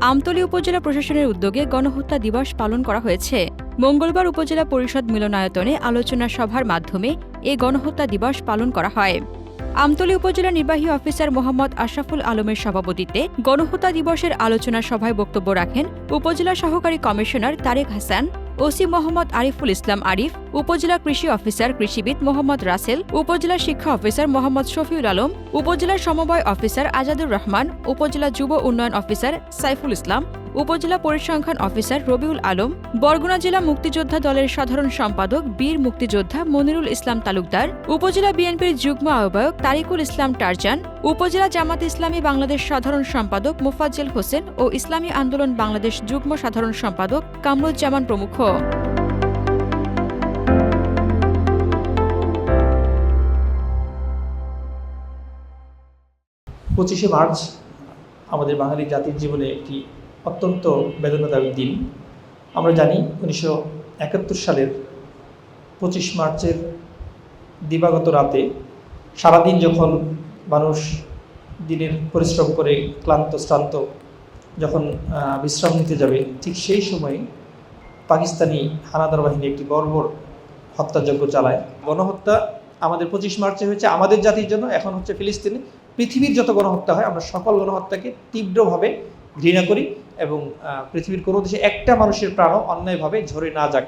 আমতলী উপজেলা প্রশাসনের উদ্যোগে গণহত্যা দিবস পালন করা হয়েছে। মঙ্গলবার উপজেলা পরিষদ মিলনায়তনে আলোচনা সভার মাধ্যমে এ গণহত্যা দিবস পালন করা হয়। আমতলী উপজেলা নির্বাহী অফিসার মোহাম্মদ আশরাফুল আলমের সভাপতিত্বে গণহত্যা দিবসের আলোচনা সভায় বক্তব্য রাখেন উপজেলা সহকারী কমিশনার তারেক হাসান। ওসি মোহাম্মদ আরিফুল ইসলাম আরিফ, উপজেলা কৃষি অফিসার কৃষিবিদ মোহাম্মদ রাসেল, উপজেলা শিক্ষা অফিসার মোহাম্মদ শফিউল আলম, উপজেলা সমবায় অফিসার আজাদুর রহমান, উপজেলা যুব উন্নয়ন অফিসার সাইফুল ইসলাম উপজেলা পরিসংখ্যান অফিসার রবিউল আলম, বরগুনা জেলা মুক্তিযোদ্ধা দলের সাধারণ সম্পাদক, বীর মুক্তিযোদ্ধা মনিরুল ইসলাম তালুকদার, উপজেলা বিএনপির যুগ্ম আহ্বায়ক তারিকুল ইসলাম টারজান, উপজেলা জামাত ইসলামী বাংলাদেশ সাধারণ সম্পাদক মোফাজ্জেল হোসেন ও ইসলামী আন্দোলন বাংলাদেশ যুগ্ম সাধারণ সম্পাদক কামরুজ্জামান প্রমুখ। পঁচিশে মার্চ আমাদের বাঙালি জাতির জীবনে একটি অত্যন্ত বেদনাদায়ক দিন। আমরা জানি উনিশশো একাত্তর সালের পঁচিশ মার্চের দিবাগত রাতে সারাদিন যখন মানুষ দিনের পরিশ্রম করে ক্লান্ত, শ্রান্ত যখন বিশ্রাম নিতে যাবে, ঠিক সেই সময় পাকিস্তানি হানাদার বাহিনী একটি বর্বর হত্যাযজ্ঞ চালায়। গণহত্যা আমাদের পঁচিশ মার্চে হয়েছে আমাদের জাতির জন্য, এখন হচ্ছে ফিলিস্তিনে। পৃথিবীর যত গণহত্যা হয়, আমরা সকল গণহত্যাকে তীব্রভাবে ঘৃণা করি। এবং পৃথিবীর কোনো দেশে একটা মানুষের প্রাণও অন্যায়ভাবে ঝরে না যাক।